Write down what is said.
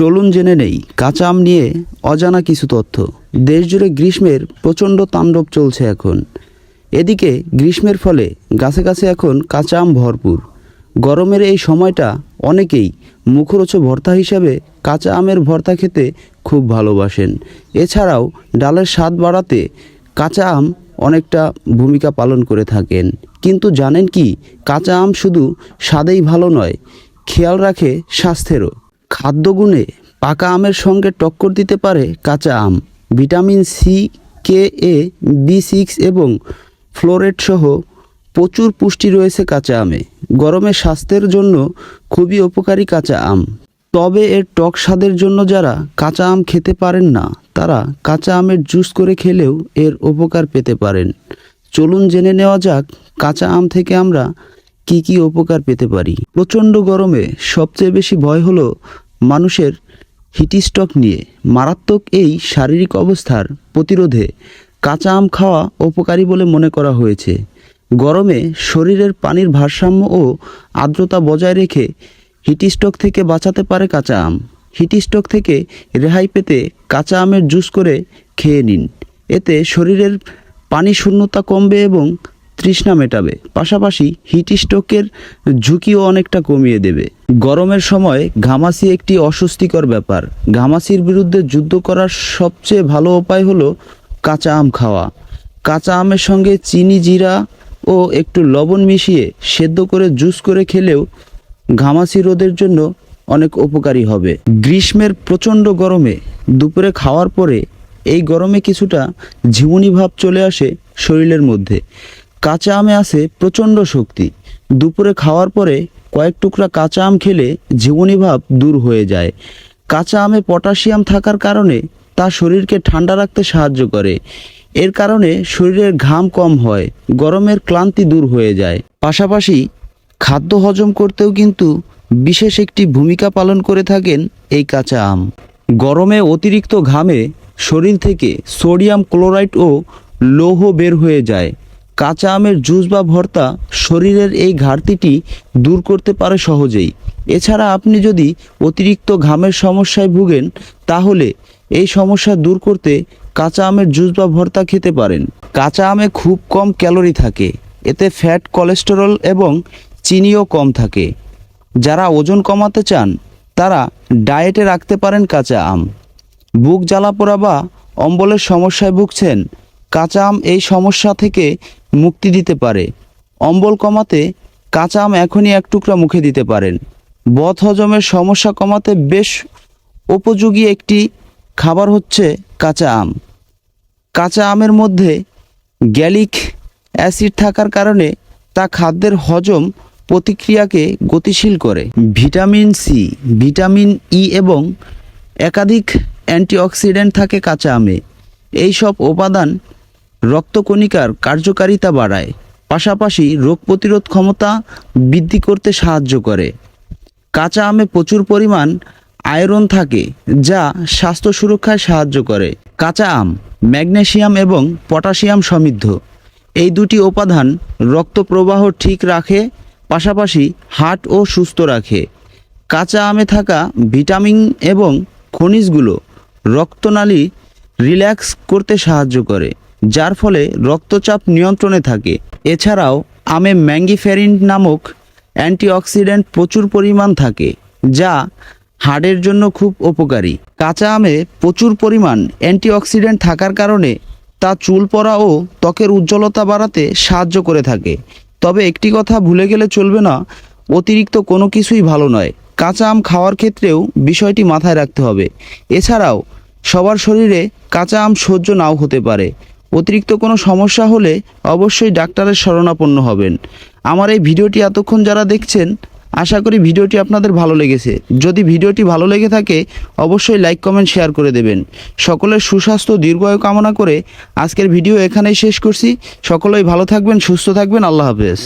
চলুন জেনে নেই, কাঁচা আম নিয়ে অজানা কিছু তথ্য। দেশজুড়ে গ্রীষ্মের প্রচণ্ড তাণ্ডব চলছে এখন। এদিকে গ্রীষ্মের ফলে গাছে গাছে এখন কাঁচা আম ভরপুর। গরমের এই সময়টা অনেকেই মুখরোচ ভর্তা হিসাবে কাঁচা আমের ভর্তা খেতে খুব ভালোবাসেন। এছাড়াও ডালের স্বাদ বাড়াতে কাঁচা আম অনেকটা ভূমিকা পালন করে থাকেন। কিন্তু জানেন কি, কাঁচা আম শুধু স্বাদেই ভালো নয়, খেয়াল রাখে স্বাস্থ্যেরও। খাদ্যগুণে পাকা আমের সঙ্গে টক্কর দিতে পারে কাঁচা আম। Vitamin C K A B six এবং ফ্লোরেট সহ প্রচুর পুষ্টি রয়েছে কাঁচা আমে। গরমে স্বাস্থ্যের জন্য খুবই উপকারী কাঁচা আম। তবে এর টক স্বাদের জন্য যারা কাঁচা আম খেতে পারেন না, তারা কাঁচা আমের জুস করে খেলেও এর উপকার পেতে পারেন। চলুন জেনে নেওয়া যাক কাঁচা আম থেকে আমরা কি কি উপকার পেতে পারি? প্রচণ্ড গরমে সবচেয়ে বেশি ভয় হলো মানুষের হিটিস্টক নিয়ে। মারাত্মক এই শারীরিক অবস্থার প্রতিরোধে কাঁচা আম খাওয়া উপকারী বলে মনে করা হয়েছে। গরমে শরীরের পানির ভারসাম্য ও আর্দ্রতা বজায় রেখে হিটিস্টক থেকে বাঁচাতে পারে কাঁচা আম। হিটিস্টক থেকে রেহাই পেতে কাঁচা আমের জুস করে খেয়ে নিন। এতে শরীরের পানি শূন্যতা কমবে এবং তৃষ্ণা মেটাবে। পাশাপাশি হিট স্ট্রোকের ঝুঁকিও অনেকটা কমিয়ে দেবে। গরমের সময় ঘামাসি একটি অস্বস্তিকর ব্যাপার। ঘামাসির বিরুদ্ধে যুদ্ধ করার সবচেয়ে ভালো উপায় হলো কাঁচা আম খাওয়া। কাঁচা আমের সঙ্গে চিনি, জিরা ও একটু লবণ মিশিয়ে সেদ্ধ করে জুস করে খেলেও ঘামাসি রোদের জন্য অনেক উপকারী হবে। গ্রীষ্মের প্রচণ্ড গরমে দুপুরে খাওয়ার পরে এই গরমে কিছুটা ঝিমুনি ভাব চলে আসে শরীরের মধ্যে। কাঁচা আমে আছে প্রচণ্ড শক্তি। দুপুরে খাওয়ার পরে কয়েক টুকরা কাঁচা আম খেলে ঝিমুনি ভাব দূর হয়ে যায়। কাঁচা আমে পটাশিয়াম থাকার কারণে তা শরীরকে ঠান্ডা রাখতে সাহায্য করে। এর কারণে শরীরের ঘাম কম হয়, গরমের ক্লান্তি দূর হয়ে যায়। পাশাপাশি খাদ্য হজম করতেও কিন্তু বিশেষ একটি ভূমিকা পালন করে থাকেন এই কাঁচা আম। গরমে অতিরিক্ত ঘামে শরীর থেকে সোডিয়াম ক্লোরাইড ও লৌহ বের হয়ে যায়। কাঁচা আমের জুস বা ভর্তা শরীরের এই ঘাটতিটি দূর করতে পারে সহজেই। এছাড়া আপনি যদি অতিরিক্ত ঘামের সমস্যায় ভুগেন, তাহলে এই সমস্যা দূর করতে কাঁচা আমের জুস বা ভর্তা খেতে পারেন। কাঁচা আমে খুব কম ক্যালোরি থাকে, এতে ফ্যাট, কোলেস্টেরল এবং চিনিও কম থাকে। যারা ওজন কমাতে চান, তারা ডায়েটে রাখতে পারেন কাঁচা আম। বুক জ্বালাপোড়া বা অম্বলের সমস্যায় ভুগছেন, কাঁচা আম এই সমস্যা থেকে মুক্তি দিতে পারে। অম্বল কমাতে কাঁচা আম এখনই এক টুকরা মুখে দিতে পারেন। বদ হজমের সমস্যা কমাতে বেশ উপযোগী একটি খাবার হচ্ছে কাঁচা আম। কাঁচা আমের মধ্যে গ্যালিক অ্যাসিড থাকার কারণে তা খাদ্যের হজম প্রতিক্রিয়াকে গতিশীল করে। ভিটামিন সি, ভিটামিন ই এবং একাধিক অ্যান্টিঅক্সিডেন্ট থাকে কাঁচা আমে। এই সব উপাদান রক্তকণিকার কার্যকারিতা বাড়ায়, পাশাপাশি রোগ প্রতিরোধ ক্ষমতা বৃদ্ধি করতে সাহায্য করে। কাঁচা আমে প্রচুর পরিমাণ আয়রন থাকে, যা স্বাস্থ্য সুরক্ষায় সাহায্য করে। কাঁচা আম ম্যাগনেশিয়াম এবং পটাশিয়াম সমৃদ্ধ। এই দুটি উপাদান রক্ত প্রবাহ ঠিক রাখে, পাশাপাশি হার্ট ও সুস্থ রাখে। কাঁচা আমে থাকা ভিটামিন এবং খনিজগুলো রক্তনালী রিল্যাক্স করতে সাহায্য করে। যার ফলে রক্তচাপ নিয়ন্ত্রণে থাকে। এছাড়াও আমে ম্যাঙ্গিফেরিন নামক অ্যান্টিঅক্সিডেন্ট প্রচুর পরিমাণ থাকে, যা হাড়ের জন্য খুব উপকারী। কাঁচা আমে প্রচুর পরিমাণ অ্যান্টিঅক্সিডেন্ট থাকার কারণে তা চুল পড়া ও ত্বকের উজ্জ্বলতা বাড়াতে সাহায্য করে থাকে। তবে একটি কথা ভুলে গেলে চলবে না, অতিরিক্ত কোনো কিছুই ভালো নয়। কাঁচা আম খাওয়ার ক্ষেত্রেও বিষয়টি মাথায় রাখতে হবে। এছাড়াও সবার শরীরে কাঁচা আম সহ্য নাও হতে পারে। অতিরিক্ত কোনো সমস্যা হলে অবশ্যই ডাক্তারের শরণাপন্ন হবেন। আমার এই ভিডিওটি এতক্ষণ যারা দেখছেন, আশা করি ভিডিওটি আপনাদের ভালো লেগেছে। যদি ভিডিওটি ভালো লেগে থাকে, অবশ্যই লাইক, কমেন্ট, শেয়ার করে দেবেন। সকলের সুস্বাস্থ্য, দীর্ঘায়ু কামনা করে আজকের ভিডিও এখানেই শেষ করছি। সকলেই ভালো থাকবেন, সুস্থ থাকবেন। আল্লাহ হাফেজ।